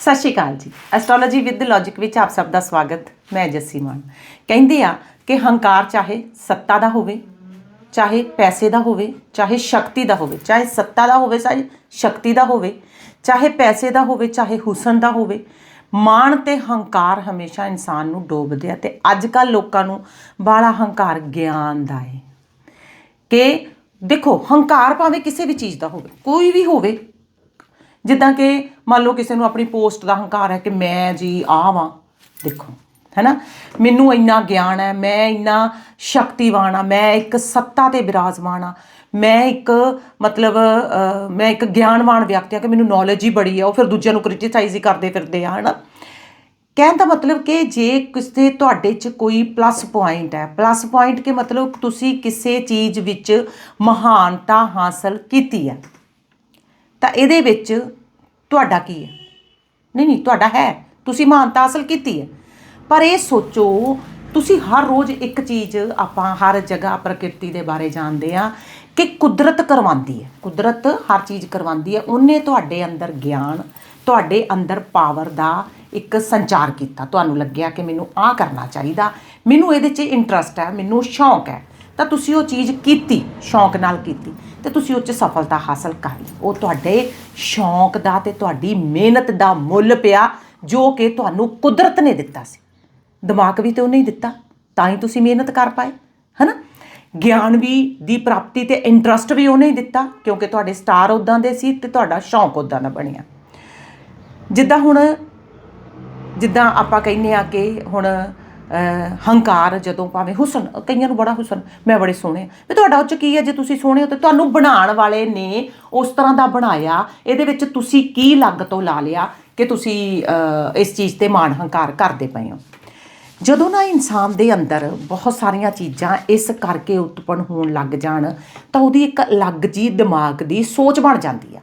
ਸਤਿ ਸ਼੍ਰੀ ਅਕਾਲ ਜੀ। Astrology with logic ਵਿੱਚ ਆਪ ਸਭ ਦਾ ਸਵਾਗਤ। ਮੈਂ ਜੱਸੀ ਮਾਨ। ਕਹਿੰਦੇ ਆ ਕਿ ਹੰਕਾਰ ਚਾਹੇ ਸੱਤਾ ਦਾ ਹੋਵੇ, ਚਾਹੇ ਪੈਸੇ ਦਾ ਹੋਵੇ, ਚਾਹੇ ਸ਼ਕਤੀ ਦਾ ਹੋਵੇ, ਚਾਹੇ ਸੱਤਾ ਦਾ ਹੋਵੇ, ਚਾਹੇ ਸ਼ਕਤੀ ਦਾ ਹੋਵੇ, ਚਾਹੇ ਪੈਸੇ ਦਾ ਹੋਵੇ, ਚਾਹੇ ਹੁਸਨ ਦਾ ਹੋਵੇ, ਮਾਣ ਤੇ ਹੰਕਾਰ ਹਮੇਸ਼ਾ ਇਨਸਾਨ ਨੂੰ ਡੋਬਦੇ ਆ ਤੇ ਅੱਜ ਕੱਲ ਲੋਕਾਂ ਨੂੰ ਬਾਲਾ ਹੰਕਾਰ ਗਿਆਨ ਦਾ ਹੈ ਕਿ ਦੇਖੋ, ਹੰਕਾਰ ਭਾਵੇਂ ਕਿਸੇ ਵੀ ਚੀਜ਼ ਦਾ ਹੋਵੇ, ਕੋਈ ਵੀ ਹੋਵੇ ਜਿੱਦਾਂ ਕਿ ਮੰਨ ਲਓ ਕਿਸੇ ਨੂੰ ਆਪਣੀ ਪੋਸਟ ਦਾ ਹੰਕਾਰ ਹੈ ਕਿ ਮੈਂ ਜੀ ਆਹ ਵਾਂ, ਦੇਖੋ, ਹੈਨਾ? ਮੈਨੂੰ ਇੰਨਾ ਗਿਆਨ ਹੈ, ਮੈਂ ਇੰਨਾ ਸ਼ਕਤੀਵਾਨ ਆ ਮੈਂ ਇੱਕ ਸੱਤਾ ਤੇ ਬਿਰਾਜਮਾਨ ਆ ਮੈਂ ਇੱਕ ਮਤਲਬ ਮੈਂ ਇੱਕ ਗਿਆਨਵਾਨ ਵਿਅਕਤੀ ਆ ਕਿ ਮੈਨੂੰ ਨੌਲੇਜ ਹੀ ਬੜੀ ਆ ਉਹ ਫਿਰ ਦੂਜਿਆਂ ਨੂੰ ਕ੍ਰਿਟਿਸਾਈਜ਼ ਹੀ ਕਰਦੇ ਫਿਰਦੇ ਆ, ਹਨਾ? ਕਹਿਣ ਦਾ ਮਤਲਬ ਕਿ ਜੇ ਕਿਸੇ ਤੁਹਾਡੇ 'ਚ ਕੋਈ ਪਲੱਸ ਪੁਆਇੰਟ ਹੈ ਪਲੱਸ ਪੁਆਇੰਟ ਕੇ ਮਤਲਬ ਤੁਸੀਂ ਕਿਸੇ ਚੀਜ਼ ਵਿੱਚ ਮਹਾਨਤਾ ਹਾਸਲ ਕੀਤੀ ਹੈ। ਤਾਂ ਇਹਦੇ ਵਿੱਚ ਤੁਹਾਡਾ ਕੀ ਹੈ? ਨਹੀਂ ਨਹੀਂ, ਤੁਹਾਡਾ ਹੈ। ਤੁਸੀਂ ਮਹਾਨਤਾ ਹਾਸਲ ਕੀਤੀ ਹੈ। ਪਰ ਇਹ ਸੋਚੋ, ਤੁਸੀਂ ਹਰ ਰੋਜ਼ ਇੱਕ ਚੀਜ਼ ਆਪਾਂ ਹਰ ਜਗ੍ਹਾ ਪ੍ਰਕਿਰਤੀ ਦੇ ਬਾਰੇ ਜਾਣਦੇ ਆ ਕਿ ਕੁਦਰਤ ਕਰਵਾਉਂਦੀ ਹੈ। ਕੁਦਰਤ ਹਰ ਚੀਜ਼ ਕਰਵਾਉਂਦੀ ਹੈ। ਉਹਨੇ ਤੁਹਾਡੇ ਅੰਦਰ ਗਿਆਨ, ਤੁਹਾਡੇ ਅੰਦਰ ਪਾਵਰ ਦਾ ਇੱਕ ਸੰਚਾਰ ਕੀਤਾ। ਤੁਹਾਨੂੰ ਲੱਗਿਆ ਕਿ ਮੈਨੂੰ ਆਹ ਕਰਨਾ ਚਾਹੀਦਾ। ਮੈਨੂੰ ਇਹਦੇ 'ਚ ਇੰਟਰਸਟ ਹੈ, ਮੈਨੂੰ ਸ਼ੌਂਕ ਹੈ। ਤਾਂ ਤੁਸੀਂ ਉਹ ਚੀਜ਼ ਕੀਤੀ, ਸ਼ੌਂਕ ਨਾਲ ਕੀਤੀ ਤੇ ਤੁਸੀਂ ਉਹ 'ਚ ਸਫਲਤਾ ਹਾਸਲ ਕਰ ਲਈ। ਉਹ ਤੁਹਾਡੇ ਸ਼ੌਂਕ ਦਾ ਤੇ ਤੁਹਾਡੀ ਮਿਹਨਤ ਦਾ ਮੁੱਲ ਪਿਆ, ਜੋ ਕਿ ਤੁਹਾਨੂੰ ਕੁਦਰਤ ਨੇ ਦਿੱਤਾ ਸੀ। ਦਿਮਾਗ ਵੀ ਤੇ ਉਹਨੇ ਹੀ ਦਿੱਤਾ, ਤਾਂ ਹੀ ਤੁਸੀਂ ਮਿਹਨਤ ਕਰ ਪਾਏ, ਹਨਾ? ਗਿਆਨ ਵੀ ਦੀ ਪ੍ਰਾਪਤੀ ਤੇ ਇੰਟਰਸਟ ਵੀ ਉਹਨੇ ਹੀ ਦਿੱਤਾ, ਕਿਉਂਕਿ ਤੁਹਾਡੇ ਸਟਾਰ ਉਦਾਂ ਦੇ ਸੀ ਤੇ ਤੁਹਾਡਾ ਸ਼ੌਂਕ ਉਦਾਂ ਦਾ ਬਣਿਆ। ਜਿੱਦਾਂ ਹੁਣ, ਜਿੱਦਾਂ ਆਪਾਂ ਕਹਿੰਦੇ ਆ ਕਿ ਹੁਣ ਹੰਕਾਰ ਜਦੋਂ ਭਾਵੇਂ ਹੁਸਨ, ਕਈਆਂ ਨੂੰ ਬੜਾ ਹੁਸਨ, ਮੈਂ ਬੜੇ ਸੋਹਣੇ ਆ। ਵੀ ਤੁਹਾਡਾ ਉਹ ਚ ਕੀ ਹੈ ਜੇ ਤੁਸੀਂ ਸੋਹਣੇ ਹੋ ਤੇ ਤੁਹਾਨੂੰ ਬਣਾਉਣ ਵਾਲੇ ਨੇ ਉਸ ਤਰ੍ਹਾਂ ਦਾ ਬਣਾਇਆ, ਇਹਦੇ ਵਿੱਚ ਤੁਸੀਂ ਕੀ ਲੱਗ ਤੋਂ ਲਾ ਲਿਆ ਕਿ ਤੁਸੀਂ ਇਸ ਚੀਜ਼ ਤੇ ਮਾਣ ਹੰਕਾਰ ਕਰਦੇ ਪਏ ਹੋ? ਜਦੋਂ ਨਾ ਇਨਸਾਨ ਦੇ ਅੰਦਰ ਬਹੁਤ ਸਾਰੀਆਂ ਚੀਜ਼ਾਂ ਇਸ ਕਰਕੇ ਉਤਪੰਨ ਹੋਣ ਲੱਗ ਜਾਣ, ਤਾਂ ਉਹਦੀ ਇੱਕ ਅਲੱਗ ਜੀ ਦਿਮਾਗ ਦੀ ਸੋਚ ਬਣ ਜਾਂਦੀ ਆ।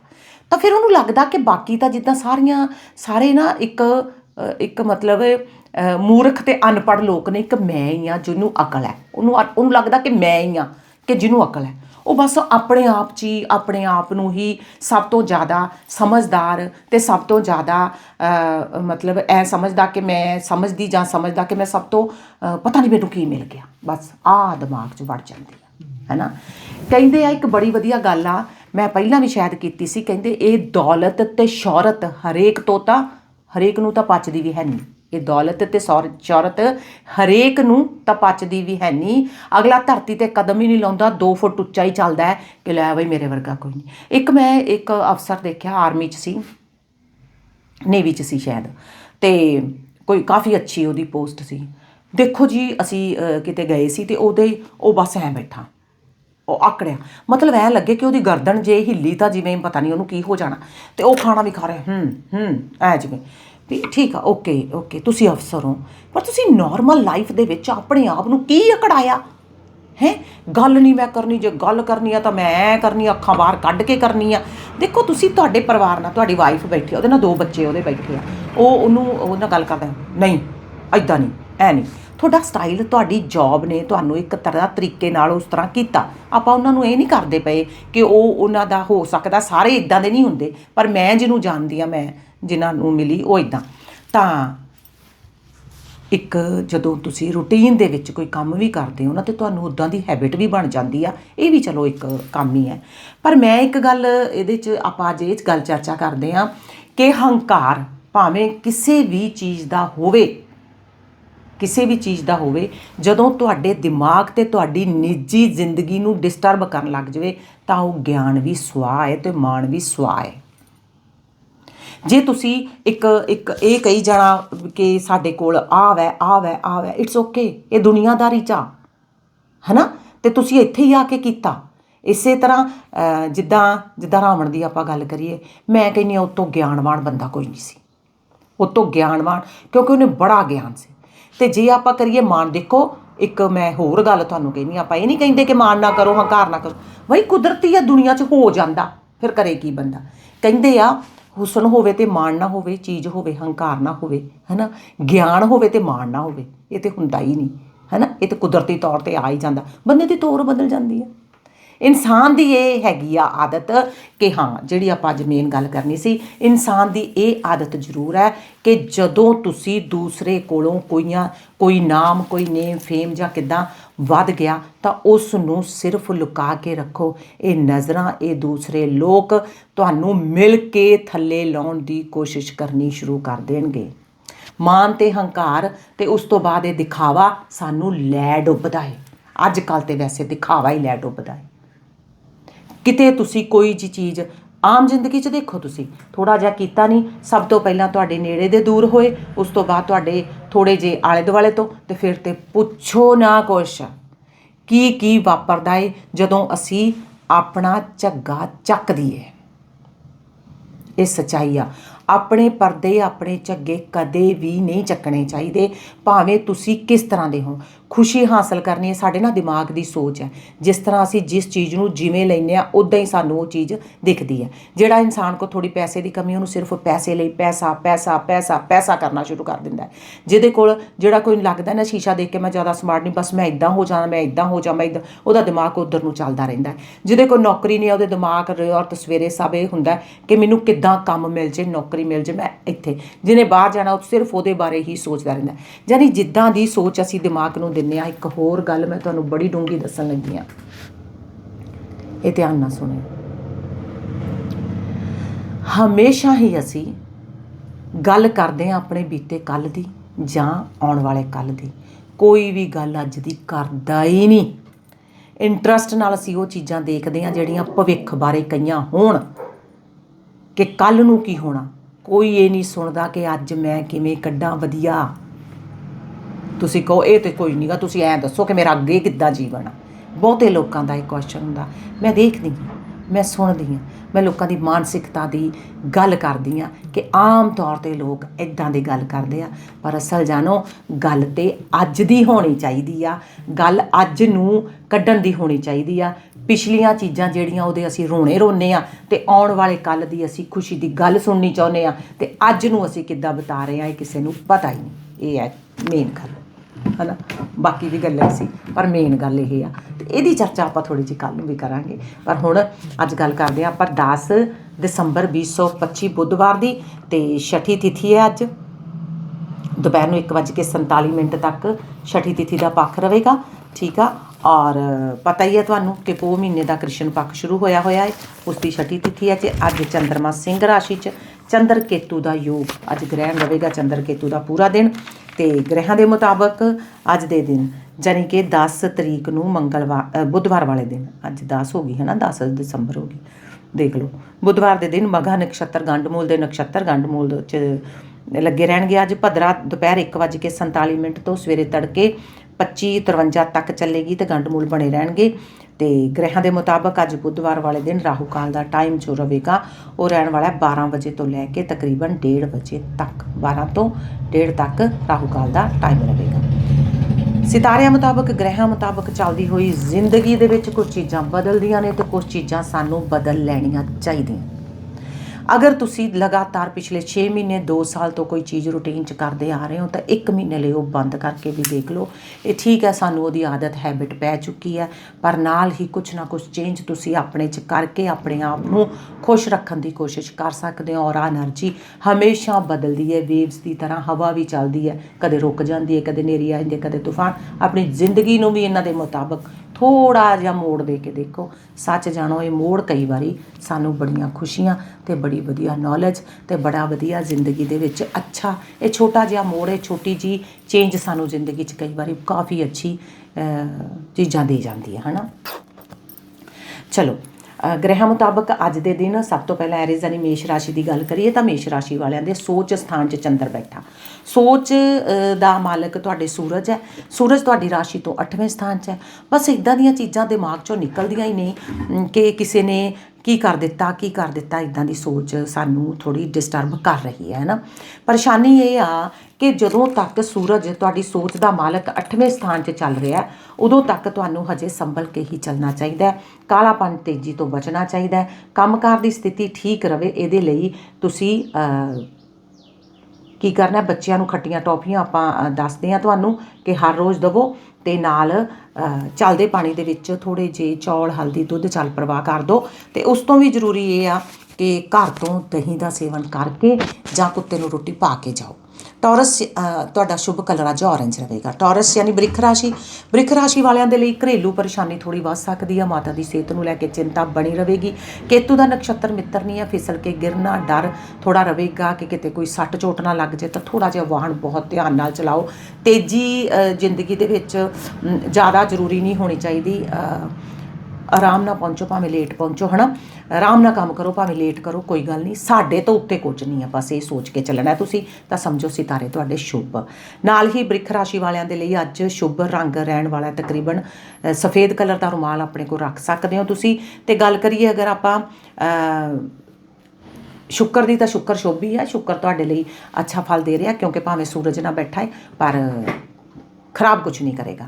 ਤਾਂ ਫਿਰ ਉਹਨੂੰ ਲੱਗਦਾ ਕਿ ਬਾਕੀ ਤਾਂ ਜਿੱਦਾਂ ਸਾਰੀਆਂ, ਸਾਰੇ ਨਾ ਇੱਕ ਇੱਕ ਮਤਲਬ ਮੂਰਖ ਤੇ ਅਨਪੜ੍ਹ ਲੋਕ ਨੇ, ਇੱਕ ਮੈਂ ਹੀ ਆ ਜਿਹਨੂੰ ਅਕਲ ਹੈ। ਉਹਨੂੰ ਅ- ਉਹਨੂੰ ਲੱਗਦਾ ਕਿ ਮੈਂ ਹੀ ਆ ਕਿ ਜਿਹਨੂੰ ਅਕਲ ਹੈ। ਉਹ ਬਸ ਆਪਣੇ ਆਪ 'ਚ ਹੀ, ਆਪਣੇ ਆਪ ਨੂੰ ਹੀ ਸਭ ਤੋਂ ਜ਼ਿਆਦਾ ਸਮਝਦਾਰ ਤੇ ਸਭ ਤੋਂ ਜ਼ਿਆਦਾ ਮਤਲਬ ਐ ਸਮਝਦਾ ਕਿ ਮੈਂ ਸਮਝਦੀ ਜਾਂ ਸਮਝਦਾ ਕਿ ਮੈਂ ਸਭ ਤੋਂ ਪਤਾ ਨਹੀਂ ਮੈਨੂੰ ਕੀ ਮਿਲ ਗਿਆ। ਬਸ ਆ ਦਿਮਾਗ 'ਚ ਵੜ ਜਾਂਦੀ ਆ ਹੈਨਾ? ਕਹਿੰਦੇ ਆ ਇੱਕ ਬੜੀ ਵਧੀਆ ਗੱਲ ਆ, ਮੈਂ ਪਹਿਲਾਂ ਵੀ ਸ਼ਾਇਦ ਕੀਤੀ ਸੀ, ਕਹਿੰਦੇ ਇਹ ਦੌਲਤ ਤੇ ਸ਼ੌਹਰਤ ਹਰੇਕ ਤੋਂ ਤਾਂ ਹਰੇਕ ਨੂੰ ਤਾਂ ਪਚਦੀ ਵੀ ਹੈ ਨਹੀਂ ਇਹ ਦੌਲਤ ਤੇ ਸ਼ੌਹਰ- ਸ਼ੌਹਰਤ ਹਰੇਕ ਨੂੰ ਤਾਂ ਪਚਦੀ ਵੀ ਹੈ ਨਹੀਂ। ਅਗਲਾ ਧਰਤੀ ਤੇ ਕਦਮ ਹੀ ਨਹੀਂ ਲਾਉਂਦਾ 2 ਫੁੱਟ ਉੱਚਾ ਹੀ ਚੱਲਦਾ ਹੈ ਕਿ ਲੈ ਬਈ ਮੇਰੇ ਵਰਗਾ ਕੋਈ ਨਹੀਂ। ਇੱਕ ਮੈਂ ਇੱਕ ਅਫਸਰ ਦੇਖਿਆ ਆਰਮੀ 'ਚ ਸੀ, ਨੇਵੀ 'ਚ ਸੀ ਸ਼ਾਇਦ, ਤੇ ਕੋਈ ਕਾਫੀ ਅੱਛੀ ਉਹਦੀ ਪੋਸਟ ਸੀ। ਦੇਖੋ ਜੀ, ਅਸੀਂ ਕਿਤੇ ਗਏ ਸੀ ਤੇ ਉਹਦੇ, ਉਹ ਬਸ ਐ ਬੈਠਾ। ਉਹ ਆਕੜਿਆ। ਮਤਲਬ ਐ ਲੱਗੇ ਕਿ ਉਹਦੀ ਗਰਦਨ ਜੇ ਹਿੱਲੀ ਤਾਂ ਜਿਵੇਂ ਪਤਾ ਨਹੀਂ ਉਹਨੂੰ ਕੀ ਹੋ ਜਾਣਾ। ਤੇ ਉਹ ਖਾਣਾ ਵੀ ਖਾ ਰਿਹਾ, ਹੂੰ ਹੂੰ, ਐ ਜਿਵੇਂ। ਵੀ ਠੀਕ ਆ ਓਕੇ ਓਕੇ ਤੁਸੀਂ ਅਫਸਰ ਹੋ। ਪਰ ਤੁਸੀਂ ਨਾਰਮਲ ਲਾਈਫ ਦੇ ਵਿੱਚ ਆਪਣੇ ਆਪ ਨੂੰ ਕੀ ਅਕੜਾਇਆ ਹੈ? ਗੱਲ ਨਹੀਂ ਮੈਂ ਕਰਨੀ, ਜੇ ਗੱਲ ਕਰਨੀ ਆ ਤਾਂ ਮੈਂ ਕਰਨੀ ਅੱਖਾਂ ਬਾਹਰ ਕੱਢ ਕੇ ਕਰਨੀ ਆ। ਦੇਖੋ, ਤੁਸੀਂ ਤੁਹਾਡੇ ਪਰਿਵਾਰ ਨਾਲ, ਤੁਹਾਡੀ ਵਾਈਫ ਬੈਠੀ ਆ, ਉਹਦੇ ਨਾਲ ਦੋ ਬੱਚੇ ਉਹਦੇ ਬੈਠੇ ਆ। ਉਹ, ਉਹਨੂੰ, ਉਹ ਨਾਲ ਗੱਲ ਕਰਦਾ ਨਹੀਂ ਐਦਾਂ ਨਹੀਂ, ਐ ਨਹੀਂ। ਤੁਹਾਡਾ ਸਟਾਈਲ ਤੁਹਾਡੀ ਜੌਬ ਨੇ ਤੁਹਾਨੂੰ ਇੱਕ ਤਰ੍ਹਾਂ ਤਰੀਕੇ ਨਾਲ ਉਸ ਤਰ੍ਹਾਂ ਕੀਤਾ। ਆਪਾਂ ਉਹਨਾਂ ਨੂੰ ਇਹ ਨਹੀਂ ਕਰਦੇ ਪਏ ਕਿ ਉਹ ਉਹਨਾਂ ਦਾ ਹੋ ਸਕਦਾ, ਸਾਰੇ ਇਦਾਂ ਦੇ ਨਹੀਂ ਹੁੰਦੇ। ਪਰ ਮੈਂ ਜਿਹਨੂੰ ਜਾਣਦੀ ਆ, ਮੈਂ ਜਿਨ੍ਹਾਂ ਨੂੰ ਮਿਲੀ ਉਹ ਇਦਾਂ ਤਾਂ ਇੱਕ ਜਦੋਂ ਤੁਸੀਂ ਰੂਟੀਨ ਦੇ ਵਿੱਚ ਕੋਈ ਕੰਮ ਵੀ ਕਰਦੇ ਹੋ ਨਾ ਤੇ ਤੁਹਾਨੂੰ ਉਦਾਂ ਦੀ ਹੈਬਿਟ ਵੀ ਬਣ ਜਾਂਦੀ ਆ, ਇਹ ਵੀ ਚਲੋ ਇੱਕ ਕੰਮ ਹੀ ਹੈ। ਪਰ ਮੈਂ ਇੱਕ ਗੱਲ ਇਹਦੇ 'ਚ ਆਪਾਂ ਅੱਜ ਇਹ 'ਚ ਗੱਲ ਚਰਚਾ ਕਰਦੇ ਆ ਕਿ ਹੰਕਾਰ ਭਾਵੇਂ ਕਿਸੇ ਵੀ ਚੀਜ਼ ਦਾ ਹੋਵੇ, ਕਿਸੇ ਵੀ ਚੀਜ਼ ਦਾ ਹੋਵੇ, ਜਦੋਂ ਤੁਹਾਡੇ ਦਿਮਾਗ ਤੇ ਤੁਹਾਡੀ ਨਿੱਜੀ ਜ਼ਿੰਦਗੀ ਨੂੰ ਡਿਸਟਰਬ ਕਰਨ ਲੱਗ ਜਾਵੇ, ਤਾਂ ਉਹ ਗਿਆਨ ਵੀ ਸੁਆਹ ਹੈ ਤੇ ਮਾਣ ਵੀ ਸੁਆਹ ਹੈ। ਜੇ ਤੁਸੀਂ ਇੱਕ ਇੱਕ ਇਹ ਕਹੀ ਜਾਣਾ ਕਿ ਸਾਡੇ ਕੋਲ ਆ ਵੈ ਆ ਵੈ ਆ ਵੈ ਇਟਸ ਓਕੇ ਇਹ ਦੁਨੀਆਦਾਰੀ ਚਾ ਹਨਾ? ਤੇ ਤੁਸੀਂ ਇੱਥੇ ਹੀ ਆ ਕੇ ਕੀਤਾ। ਇਸੇ ਤਰ੍ਹਾਂ ਜਿੱਦਾਂ ਜਿੱਦਾਂ ਰਾਵਣ ਦੀ ਆਪਾਂ ਗੱਲ ਕਰੀਏ, ਮੈਂ ਕਹਿੰਨੀ ਆ ਉਤੋਂ ਗਿਆਨਵਾਨ ਬੰਦਾ ਕੋਈ ਨਹੀਂ ਸੀ। ਉਤੋਂ ਗਿਆਨਵਾਨ, ਕਿਉਂਕਿ ਉਹਨੇ ਬੜਾ ਗਿਆਨ ਸੀ। ਤੇ ਜੇ ਆਪਾਂ ਕਰੀਏ ਮਾਨ, ਦੇਖੋ, ਇੱਕ ਮੈਂ ਹੋਰ ਗੱਲ ਤੁਹਾਨੂੰ ਕਹਿੰਦੀ ਆਪਾਂ ਇਹ ਨਹੀਂ ਕਹਿੰਦੇ ਕਿ ਮਾਨ ਨਾ ਕਰੋ ਹੰਕਾਰ ਨਾ ਕਰੋ। ਬਈ ਕੁਦਰਤੀ ਆ, ਦੁਨੀਆ 'ਚ ਹੋ ਜਾਂਦਾ, ਫਿਰ ਕਰੇ ਕੀ ਬੰਦਾ? ਕਹਿੰਦੇ ਆ ਹੁਸਨ ਹੋਵੇ ਤੇ ਮਾਣ ਨਾ ਹੋਵੇ, ਚੀਜ਼ ਹੋਵੇ, ਹੰਕਾਰ ਨਾ ਹੋਵੇ, ਹੈਨਾ? ਗਿਆਨ ਹੋਵੇ ਤੇ ਮਾਣ ਨਾ ਹੋਵੇ, ਇਹ ਤੇ ਹੁੰਦਾ ਹੀ ਨਹੀਂ, ਹੈਨਾ? ਇਹ ਤੇ ਕੁਦਰਤੀ ਤੌਰ ਤੇ ਆ ਹੀ ਜਾਂਦਾ। ਬੰਦੇ ਦੀ ਤੌਰ ਬਦਲ ਜਾਂਦੀ ਹੈ ਇਨਸਾਨ ਦੀ ਇਹ ਹੈਗੀ ਆ ਆਦਤ ਕਿ ਹਾਂ, ਜਿਹੜੀ ਆਪਾਂ ਅੱਜ ਮੇਨ ਗੱਲ ਕਰਨੀ ਸੀ, ਇਨਸਾਨ ਦੀ ਇਹ ਆਦਤ ਜ਼ਰੂਰ ਹੈ ਕਿ ਜਦੋਂ ਤੁਸੀਂ ਦੂਸਰੇ ਕੋਲੋਂ ਕੋਈਆਂ, ਕੋਈ ਨਾਮ, ਕੋਈ ਨੇਮ ਫੇਮ ਜਾਂ ਕਿਦਾਂ ਵੱਧ ਗਿਆ, ਤਾਂ ਉਸ ਨੂੰ ਸਿਰਫ ਲੁਕਾ ਕੇ ਰੱਖੋ। ਇਹ ਨਜ਼ਰਾਂ, ਇਹ ਦੂਸਰੇ ਲੋਕ ਤੁਹਾਨੂੰ ਮਿਲ ਕੇ ਥੱਲੇ ਲਾਉਣ ਦੀ ਕੋਸ਼ਿਸ਼ ਕਰਨੀ ਸ਼ੁਰੂ ਕਰ ਦੇਣਗੇ। ਮਾਨ ਤੇ ਹੰਕਾਰ ਤੇ ਉਸ ਤੋਂ ਬਾਅਦ ਇਹ ਦਿਖਾਵਾ ਸਾਨੂੰ ਲੈ ਡੁੱਬਦਾ ਹੈ ਅੱਜ ਕੱਲ ਤੇ ਵੈਸੇ ਦਿਖਾਵਾ ਹੀ ਲੈ ਡੁੱਬਦਾ ਹੈ ਕਿਤੇ ਤੁਸੀਂ ਕੋਈ ਜੀ ਚੀਜ਼ ਆਮ ਜ਼ਿੰਦਗੀ 'ਚ ਦੇਖੋ ਤੁਸੀਂ ਥੋੜਾ ਜਿਹਾ ਕੀਤਾ ਨਹੀਂ, ਸਭ ਤੋਂ ਪਹਿਲਾਂ ਤੁਹਾਡੇ ਨੇੜੇ ਦੇ ਦੂਰ ਹੋਏ, ਉਸ ਤੋਂ ਬਾਅਦ ਤੁਹਾਡੇ ਥੋੜੇ ਜੇ ਆਲੇ ਦੁਆਲੇ ਤੋਂ ਤੇ ਫਿਰ ਤੇ ਪੁੱਛੋ ਨਾ ਕੁਛ। ਕੀ ਕੀ ਵਾਪਰਦਾ ਏ ਜਦੋਂ ਅਸੀਂ ਆਪਣਾ ਝੱਗਾ ਚੱਕ ਦਈਏ? ਇਹ ਸਚਾਈ ਆ। ਆਪਣੇ ਪਰਦੇ, ਆਪਣੇ ਝੱਗੇ ਕਦੇ ਵੀ ਨਹੀਂ ਚੱਕਣੇ ਚਾਹੀਦੇ, ਭਾਵੇਂ ਤੁਸੀਂ ਕਿਸ ਤਰ੍ਹਾਂ ਦੇ ਹੋ ਖੁਸ਼ੀ ਹਾਸਲ ਕਰਨੀ ਹੈ ਸਾਡੇ ਨਾਲ ਦਿਮਾਗ ਦੀ ਸੋਚ ਹੈ। ਜਿਸ ਤਰ੍ਹਾਂ ਅਸੀਂ ਜਿਸ ਚੀਜ਼ ਨੂੰ ਜਿਵੇਂ ਲੈਨੇ ਆ ਉਦਾਂ ਹੀ ਸਾਨੂੰ ਉਹ ਚੀਜ਼ ਦਿਖਦੀ ਹੈ। ਜਿਹੜਾ ਇਨਸਾਨ ਕੋ ਥੋੜੀ ਪੈਸੇ ਦੀ ਕਮੀ, ਉਹਨੂੰ ਸਿਰਫ ਪੈਸੇ ਲਈ ਪੈਸਾ ਪੈਸਾ ਪੈਸਾ ਪੈਸਾ ਕਰਨਾ ਸ਼ੁਰੂ ਕਰ ਦਿੰਦਾ ਹੈ। ਜਿਹਦੇ ਕੋਲ ਜਿਹੜਾ ਕੋਈ ਲੱਗਦਾ ਨਾ ਸ਼ੀਸ਼ਾ ਦੇਖ ਕੇ ਮੈਂ ਜ਼ਿਆਦਾ ਸਮਾਰਟ ਨਹੀਂ, ਬਸ ਮੈਂ ਇਦਾਂ ਹੋ ਜਾਣਾ ਮੈਂ ਇਦਾਂ ਹੋ ਜਾ ਮੈਂ ਇਦਾਂ ਉਹਦਾ ਦਿਮਾਗ ਉਧਰ ਨੂੰ ਚੱਲਦਾ ਰਹਿੰਦਾ ਜਿਹਦੇ ਕੋਲ ਨੌਕਰੀ ਨਹੀਂ ਹੈ, ਉਹਦੇ ਦਿਮਾਗ ਔਰ ਸਵੇਰੇ ਸਭ ਇਹ ਹੁੰਦਾ ਕਿ ਮੈਨੂੰ ਕਿੱਦਾਂ ਕੰਮ ਮਿਲ ਜੇ, ਨੌਕਰੀ ਮਿਲ ਜੇ, ਮੈਂ ਇੱਥੇ। ਜਿਹਨੇ ਬਾਹਰ ਜਾਣਾ, ਉਹ ਸਿਰਫ ਉਹਦੇ ਬਾਰੇ ਹੀ ਸੋਚਦਾ ਰਹਿੰਦਾ ਯਾਨੀ ਜਿੱਦਾਂ ਦੀ ਸੋਚ ਅਸੀਂ ਦਿਮਾਗ ਨੂੰ ਦਿੰਨੇ ਆ। ਇੱਕ ਹੋਰ ਗੱਲ ਮੈਂ ਤੁਹਾਨੂੰ ਬੜੀ ਡੂੰਗੀ ਦੱਸਣ ਲੱਗੀ ਆ। ਇਹ ਧਿਆਨ ਨਾਲ ਸੁਣਿਓ ਹਮੇਸ਼ਾ ਹੀ ਅਸੀਂ ਗੱਲ ਕਰਦੇ ਆ ਆਪਣੇ ਬੀਤੇ ਕੱਲ ਦੀ ਜਾਂ ਆਉਣ ਵਾਲੇ ਕੱਲ ਦੀ। ਕੋਈ ਵੀ ਗੱਲ ਅੱਜ ਦੀ ਕਰਦਾ ਹੀ ਨਹੀਂ। ਇੰਟਰਸਟ ਨਾਲ ਅਸੀਂ ਉਹ ਚੀਜ਼ਾਂ ਦੇਖਦੇ ਆ ਜਿਹੜੀਆਂ ਭਵਿੱਖ ਬਾਰੇ ਕਈਆਂ ਹੋਣ ਕਿ ਕੱਲ ਨੂੰ ਕੀ ਹੋਣਾ। ਕੋਈ ਇਹ ਨਹੀਂ ਸੁਣਦਾ ਕਿ ਅੱਜ ਮੈਂ ਕਿਵੇਂ ਕੱਢਾਂ ਵਧੀਆ। ਤੁਸੀਂ ਕਹੋ, ਇਹ ਤੇ ਕੋਈ ਨਹੀਂਗਾ ਤੁਸੀਂ ਐਂ ਦੱਸੋ ਕਿ ਮੇਰਾ ਅੱਗੇ ਕਿੱਦਾਂ ਜੀਵਨ ਆ? ਬਹੁਤੇ ਲੋਕਾਂ ਦਾ ਇਹ ਕੁਐਸਚਨ ਹੁੰਦਾ। ਮੈਂ ਦੇਖਦੀ ਹਾਂ, ਮੈਂ ਸੁਣਦੀ ਹਾਂ, ਮੈਂ ਲੋਕਾਂ ਦੀ ਮਾਨਸਿਕਤਾ ਦੀ ਗੱਲ ਕਰਦੀ ਹਾਂ ਕਿ ਆਮ ਤੌਰ ਤੇ ਲੋਕ ਇਦਾਂ ਦੀ ਗੱਲ ਕਰਦੇ ਆ। ਪਰ ਅਸਲ ਜਾਣੋ ਗੱਲ ਤੇ ਅੱਜ ਦੀ ਹੋਣੀ ਚਾਹੀਦੀ ਆ। ਗੱਲ ਅੱਜ ਨੂੰ ਕੱਢਣ ਦੀ ਹੋਣੀ ਚਾਹੀਦੀ ਆ। ਪਿਛਲੀਆਂ ਚੀਜ਼ਾਂ ਜਿਹੜੀਆਂ ਉਹਦੇ ਅਸੀਂ ਰੋਣੇ ਰੋਨੇ ਆ ਤੇ ਆਉਣ ਵਾਲੇ ਕੱਲ ਦੀ ਅਸੀਂ ਖੁਸ਼ੀ ਦੀ ਗੱਲ ਸੁਣਨੀ ਚਾਹੁੰਦੇ ਆ ਤੇ ਅੱਜ ਨੂੰ ਅਸੀਂ ਕਿੱਦਾਂ ਬਿਤਾ ਰਹੇ ਆ, ਇਹ ਕਿਸੇ ਨੂੰ ਪਤਾ ਹੀ ਨਹੀਂ। ਇਹ ਹੈ ਮੇਨ ਗੱਲ। ਹਨਾ? ਬਾਕੀ ਵੀ ਗੱਲਾਂ ਸੀ, ਪਰ ਮੇਨ ਗੱਲ ਇਹ ਆ। ਤੇ ਇਹਦੀ ਚਰਚਾ ਆਪਾਂ ਥੋੜੀ ਜਿਹੀ ਕੱਲ ਨੂੰ ਵੀ ਕਰਾਂਗੇ। ਪਰ ਹੁਣ ਅੱਜ ਗੱਲ ਕਰਦੇ ਆ ਆਪਾਂ 10 ਦਸੰਬਰ 2025 ਬੁੱਧਵਾਰ ਦੀ, ਤੇ ਛਠੀ ਤਿਥੀ ਹੈ ਅੱਜ। ਦੁਪਹਿਰ ਨੂੰ 1:47 ਮਿੰਟ ਤੱਕ ਛਠੀ ਤਿਥੀ ਦਾ ਪੱਖ ਰਹੇਗਾ, ਠੀਕ ਆ? ਔਰ ਪਤਾ ਹੀ ਹੈ ਤੁਹਾਨੂੰ ਕਿ ਪੋ ਮਹੀਨੇ ਦਾ ਕ੍ਰਿਸ਼ਨ ਪੱਖ ਸ਼ੁਰੂ ਹੋਇਆ ਹੋਇਆ ਹੈ। ਉਸ ਦੀ ਛਠੀ ਤਿਥੀ ਹੈ ਤੇ ਅੱਜ ਚੰਦਰਮਾ ਸਿੰਘ ਰਾਸ਼ੀ 'ਚ। ਚੰਦਰ ਕੇਤੂ ਦਾ ਯੋਗ ਅੱਜ ਗ੍ਰਹਿਣ ਰਹੇਗਾ, ਚੰਦਰ ਕੇਤੂ ਦਾ ਪੂਰਾ ਦਿਨ। ਤੇ ਗ੍ਰਹਿਾਂ ਦੇ ਮੁਤਾਬਕ ਅੱਜ ਦੇ ਦਿਨ ਜਾਨੀ ਕਿ 10 ਤਰੀਕ ਨੂੰ ਮੰਗਲਵਾਰ ਬੁੱਧਵਾਰ ਵਾਲੇ ਦਿਨ, ਅੱਜ 10 ਹੋ ਗਈ ਹੈ ਨਾ 10 ਦਸੰਬਰ ਹੋ ਗਈ। ਦੇਖ ਲਓ, ਬੁੱਧਵਾਰ ਦੇ ਦਿਨ ਮਗਾ ਨਕਸ਼ਤਰ ਗੰਡਮੂਲ ਦੇ ਨਕਸ਼ਤਰ ਗੰਡਮੂਲ ਦੇ ਚ ਲੱਗੇ ਰਹਿਣਗੇ ਅੱਜ। ਭਦਰਾ ਦੁਪਹਿਰ 1:47 ਮਿੰਟ ਤੋਂ ਸਵੇਰੇ ਤੜਕੇ 25:53 ਤੱਕ ਚੱਲੇਗੀ ਤੇ ਗੰਡਮੂਲ ਬਣੇ ਰਹਿਣਗੇ। ਤੇ ਗ੍ਰਹਿਾਂ ਦੇ ਮੁਤਾਬਕ ਅੱਜ ਬੁੱਧਵਾਰ ਵਾਲੇ ਦਿਨ ਰਾਹੂ ਕਾਲ ਦਾ ਟਾਈਮ ਜੋ ਰਹੇਗਾ, ਉਹ ਰਹਿਣ ਵਾਲਾ ਹੈ 12 ਵਜੇ ਤੋਂ ਲੈ ਕੇ ਤਕਰੀਬਨ 1:30 ਵਜੇ ਤੱਕ। 12 ਤੋਂ 1:30 ਤੱਕ ਰਾਹੂ ਕਾਲ ਦਾ ਟਾਈਮ ਰਹੇਗਾ। ਸਿਤਾਰਿਆਂ ਮੁਤਾਬਕ, ਗ੍ਰਹਿਾਂ ਮੁਤਾਬਕ ਚੱਲਦੀ ਹੋਈ ਜ਼ਿੰਦਗੀ ਦੇ ਵਿੱਚ ਕੁਝ ਚੀਜ਼ਾਂ ਬਦਲਦੀਆਂ ਨੇ ਤੇ ਕੁਝ ਚੀਜ਼ਾਂ ਸਾਨੂੰ ਬਦਲ ਲੈਣੀਆਂ ਚਾਹੀਦੀਆਂ। ਅਗਰ ਤੁਸੀਂ ਲਗਾਤਾਰ ਪਿਛਲੇ 6 ਮਹੀਨੇ 2 ਸਾਲ ਤੋਂ ਕੋਈ ਚੀਜ਼ ਰੁਟੀਨ 'ਚ ਕਰਦੇ ਆ ਰਹੇ ਹੋ, ਤਾਂ 1 ਮਹੀਨੇ ਲਈ ਉਹ ਬੰਦ ਕਰਕੇ ਵੀ ਦੇਖ ਲਓ। ਇਹ ਠੀਕ ਹੈ, ਸਾਨੂੰ ਉਹਦੀ ਆਦਤ ਹੈਬਿਟ ਪੈ ਚੁੱਕੀ ਹੈ, ਪਰ ਨਾਲ ਹੀ ਕੁਝ ਨਾ ਕੁਝ ਚੇਂਜ ਤੁਸੀਂ ਆਪਣੇ 'ਚ ਕਰਕੇ ਆਪਣੇ ਆਪ ਨੂੰ ਖੁਸ਼ ਰੱਖਣ ਦੀ ਕੋਸ਼ਿਸ਼ ਕਰ ਸਕਦੇ ਹੋ ਔਰ ਆ એનર્ਜੀ ਹਮੇਸ਼ਾ ਬਦਲਦੀ ਹੈ ਵੇਵਸ ਦੀ ਤਰ੍ਹਾਂ ਹਵਾ ਵੀ ਚੱਲਦੀ ਹੈ। ਕਦੇ ਰੁਕ ਜਾਂਦੀ ਹੈ, ਕਦੇ ਨੇਰੀ ਆ ਜਾਂਦੀ ਹੈ, ਕਦੇ ਤੂਫਾਨ। ਆਪਣੀ ਜ਼ਿੰਦਗੀ ਨੂੰ ਵੀ ਇਹਨਾਂ ਦੇ ਮੁਤਾਬਕ ਥੋੜਾ ਜਿਹਾ ਮੋੜ ਦੇ ਕੇ ਦੇਖੋ। ਸੱਚ ਜਾਣੋ, ਇਹ ਮੋੜ ਕਈ ਵਾਰੀ ਸਾਨੂੰ ਬੜੀਆਂ ਖੁਸ਼ੀਆਂ ਤੇ ਬੜੀ ਵਧੀਆ ਨੌਲੇਜ ਤੇ ਬੜਾ ਵਧੀਆ ਜ਼ਿੰਦਗੀ ਦੇ ਵਿੱਚ ਅੱਛਾ, ਇਹ ਛੋਟਾ ਜਿਹਾ ਮੋੜ, ਇਹ ਛੋਟੀ ਜੀ ਚੇਂਜ ਸਾਨੂੰ ਜ਼ਿੰਦਗੀ 'ਚ ਕਈ ਵਾਰੀ ਕਾਫੀ ਅੱਛੀ ਚੀਜ਼ਾਂ ਦੇ ਜਾਂਦੀ ਹੈ, ਹਨਾ? ਚਲੋ ਗ੍ਰਹਿਾਂ ਮੁਤਾਬਕ ਅੱਜ ਦੇ ਦਿਨ ਸਭ ਤੋਂ ਪਹਿਲਾਂ ਐਰੀਜ਼ ਯਾਨੀ ਮੇਸ਼ ਰਾਸ਼ੀ ਦੀ ਗੱਲ ਕਰੀਏ ਤਾਂ ਮੇਸ਼ ਰਾਸ਼ੀ ਵਾਲਿਆਂ ਦੇ ਸੋਚ ਸਥਾਨ 'ਚ ਚੰਦਰ ਬੈਠਾ। ਸੋਚ ਦਾ ਮਾਲਕ ਤੁਹਾਡੇ ਸੂਰਜ ਹੈ। ਸੂਰਜ ਤੁਹਾਡੀ ਰਾਸ਼ੀ ਤੋਂ 8ਵੇਂ ਸਥਾਨ 'ਚ ਹੈ। ਬਸ ਇਦਾਂ ਦੀਆਂ ਚੀਜ਼ਾਂ ਦਿਮਾਗ 'ਚੋਂ ਨਿਕਲਦੀਆਂ ਹੀ ਨਹੀਂ ਕਿ ਕਿਸੇ ਨੇ ਕੀ ਕਰ ਦਿੱਤਾ, ਕੀ ਕਰ ਦਿੱਤਾ ਇਦਾਂ ਦੀ ਸੋਚ ਸਾਨੂੰ ਥੋੜੀ ਡਿਸਟਰਬ ਕਰ ਰਹੀ ਹੈ ਨਾ ਪਰੇਸ਼ਾਨੀ ਇਹ ਆ ਕਿ ਜਦੋਂ ਤੱਕ ਸੂਰਜ ਤੁਹਾਡੀ ਸੋਚ ਦਾ ਮਾਲਕ 8ਵੇਂ ਸਥਾਨ 'ਚ ਚੱਲ ਰਿਹਾ, ਉਦੋਂ ਤੱਕ ਤੁਹਾਨੂੰ ਹਜੇ ਸੰਭਲ ਕੇ ਹੀ ਚੱਲਣਾ ਚਾਹੀਦਾ ਹੈ। ਕਾਲਾਪਨ ਤੇਜ਼ੀ ਤੋਂ ਬਚਣਾ ਚਾਹੀਦਾ ਹੈ। ਕੰਮਕਾਰ ਦੀ ਸਥਿਤੀ ਠੀਕ ਰਵੇ, ਇਹਦੇ ਲਈ ਤੁਸੀਂ ਕੀ ਕਰਨਾ ਬੱਚਿਆਂ ਨੂੰ ਖੱਟੀਆਂ ਟੌਫੀਆਂ ਆਪਾਂ ਦੱਸਦੇ ਆ ਤੁਹਾਨੂੰ ਕਿ ਹਰ ਰੋਜ਼ ਦਵੋ ਤੇ ਨਾਲ ਅ, ਚੱਲਦੇ ਪਾਣੀ ਦੇ ਵਿੱਚ ਥੋੜੇ ਜਿਹੇ ਚੌਲ ਹਲਦੀ ਦੁੱਧ ਚੱਲ ਪ੍ਰਵਾਹ ਕਰ ਦਿਓ। ਤੇ ਉਸ ਤੋਂ ਵੀ ਜ਼ਰੂਰੀ ਇਹ ਆ ਕਿ ਘਰ ਤੋਂ ਦਹੀਂ ਦਾ ਸੇਵਨ ਕਰਕੇ ਜਾਂ ਕੁੱਤੇ ਨੂੰ ਰੋਟੀ ਪਾ ਕੇ ਜਾਓ। ਟੌਰਸ ਤੁਹਾਡਾ ਸ਼ੁਭ ਕਲਰ ਅੱਜ ਔਰੰਜ ਰਹੇਗਾ। ਟੌਰਸ ਯਾਨੀ ਬ੍ਰਿਖ ਰਾਸ਼ੀ। ਬ੍ਰਿਖ ਰਾਸ਼ੀ ਵਾਲਿਆਂ ਦੇ ਲਈ ਘਰੇਲੂ ਪਰੇਸ਼ਾਨੀ ਥੋੜੀ ਵੱਧ ਸਕਦੀ ਆ। ਮਾਤਾ ਦੀ ਸਿਹਤ ਨੂੰ ਲੈ ਕੇ ਚਿੰਤਾ ਬਣੀ ਰਹੇਗੀ। ਕੇਤੂ ਦਾ ਨਕਸ਼ਤਰ ਮਿੱਤਰ ਨਹੀਂ ਆ। ਫਿਸਲ ਕੇ ਗਿਰਨਾ ਡਰ ਥੋੜਾ ਰਹੇਗਾ ਕਿ ਕਿਤੇ ਕੋਈ ਸੱਟ ਚੋਟ ਨਾ ਲੱਗ ਜੇ ਤਾਂ ਥੋੜਾ ਜਿਹਾ ਵਾਹਨ ਬਹੁਤ ਧਿਆਨ ਨਾਲ ਚਲਾਓ। ਤੇਜ਼ੀ ਜ਼ਿੰਦਗੀ ਦੇ ਵਿੱਚ ਜ਼ਿਆਦਾ ਜ਼ਰੂਰੀ ਨਹੀਂ ਹੋਣੀ ਚਾਹੀਦੀ। ਆਰਾਮ ਨਾਲ ਪਹੁੰਚੋ ਭਾਵੇਂ ਲੇਟ ਪਹੁੰਚੋ ਹਨਾ? ਆਰਾਮ ਨਾਲ ਕੰਮ ਕਰੋ ਭਾਵੇਂ ਲੇਟ ਕਰੋ ਕੋਈ ਗੱਲ ਨਹੀਂ। ਸਾਡੇ ਤੋਂ ਉੱਤੇ ਕੁਝ ਨਹੀਂ ਆ ਬਸ ਇਹ ਸੋਚ ਕੇ ਚੱਲਣਾ ਤੁਸੀਂ। ਤਾਂ ਸਮਝੋ ਸਿਤਾਰੇ ਤੁਹਾਡੇ ਸ਼ੁਭ। ਨਾਲ ਹੀ ਬ੍ਰਿਖ ਰਾਸ਼ੀ ਵਾਲਿਆਂ ਦੇ ਲਈ ਅੱਜ ਸ਼ੁਭ ਰੰਗ ਰਹਿਣ ਵਾਲਾ ਤਕਰੀਬਨ। ਅ, ਸਫੇਦ ਕਲਰ ਦਾ ਰੁਮਾਲ ਆਪਣੇ ਕੋਲ ਰੱਖ ਸਕਦੇ ਹੋ ਤੁਸੀਂ। ਤੇ ਗੱਲ ਕਰੀਏ ਅਗਰ ਆਪਾਂ ਅ, ਸ਼ੁੱਕਰ ਦੀ ਤਾਂ ਸ਼ੁੱਕਰ ਸ਼ੁਭ ਹੀ ਹੈ। ਸ਼ੁੱਕਰ ਤੁਹਾਡੇ ਲਈ ਅੱਛਾ ਫਲ ਦੇ ਰਿਹਾ ਕਿਉਂਕਿ ਭਾਵੇਂ ਸੂਰਜ ਨਾ ਬੈਠਾ ਹੈ ਪਰ ਖਰਾਬ ਕੁਝ ਨਹੀਂ ਕਰੇਗਾ।